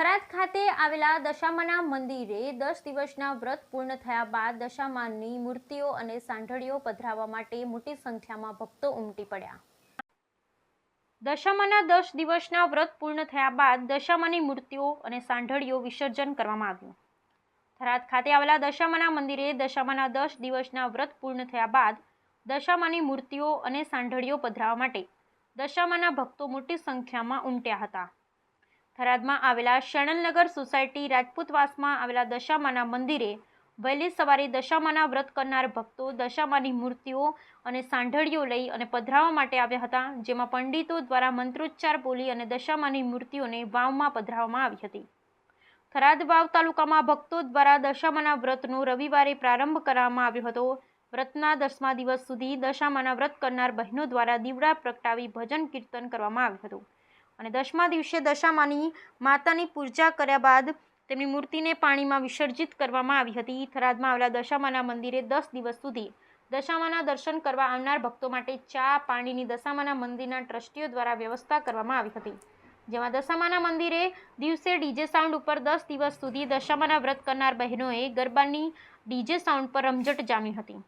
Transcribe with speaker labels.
Speaker 1: થરાદ ખાતે આવેલા દશામાના મંદિરે દસ દિવસના વ્રત પૂર્ણ થયા બાદ દશામાની મૂર્તિઓ અને સાંઢળીઓ પધરાવવા માટે મોટી સંખ્યામાં ભક્તો ઉમટી પડ્યા. દશામાના દસ દિવસના વ્રત પૂર્ણ થયા બાદ દશામાની મૂર્તિઓ અને સાંઢળીઓ વિસર્જન કરવામાં આવ્યું. થરાદ ખાતે આવેલા દશામાના મંદિરે દશામાના દસ દિવસના વ્રત પૂર્ણ થયા બાદ દશામાની મૂર્તિઓ અને સાંઢળીઓ પધરાવવા માટે દશામાના ભક્તો મોટી સંખ્યામાં ઉમટ્યા હતા. થરાદમાં આવેલા શણલનગર સોસાયટી રાજપૂતવાસમાં આવેલા દશામાના મંદિરે વહેલી સવારે દશામાના વ્રત કરનાર ભક્તો દશામાની મૂર્તિઓ અને સાંઢળીઓ લઈ અને પધરાવવા માટે આવ્યા હતા, જેમાં પંડિતો દ્વારા મંત્રોચ્ચાર બોલી અને દશામાની મૂર્તિઓને વાવમાં પધરાવવામાં આવી હતી. થરાદ વાવ તાલુકામાં ભક્તો દ્વારા દશામાના વ્રતનો રવિવારે પ્રારંભ કરવામાં આવ્યો હતો. વ્રતના દસમા દિવસ સુધી દશામાના વ્રત કરનાર બહેનો દ્વારા દીવડા પ્રગટાવી ભજન કીર્તન કરવામાં આવ્યું હતું. અને દસમા દિવસે દશામાની માતાની પૂજા કર્યા બાદ તેમની મૂર્તિને પાણીમાં વિસર્જિત કરવામાં આવી હતી. થરાદમાં આવેલા દશામાના મંદિરે દસ દિવસ સુધી દશામાના દર્શન કરવા આવનાર ભક્તો માટે ચા, પાણીની દશામાના મંદિરના ટ્રસ્ટીઓ દ્વારા વ્યવસ્થા કરવામાં આવી હતી. જેમાં દશામાના મંદિરે દિવસે ડીજે સાઉન્ડ ઉપર દસ દિવસ સુધી દશામાના વ્રત કરનાર બહેનોએ ગરબાની ડીજે સાઉન્ડ પર રમઝટ જામી હતી.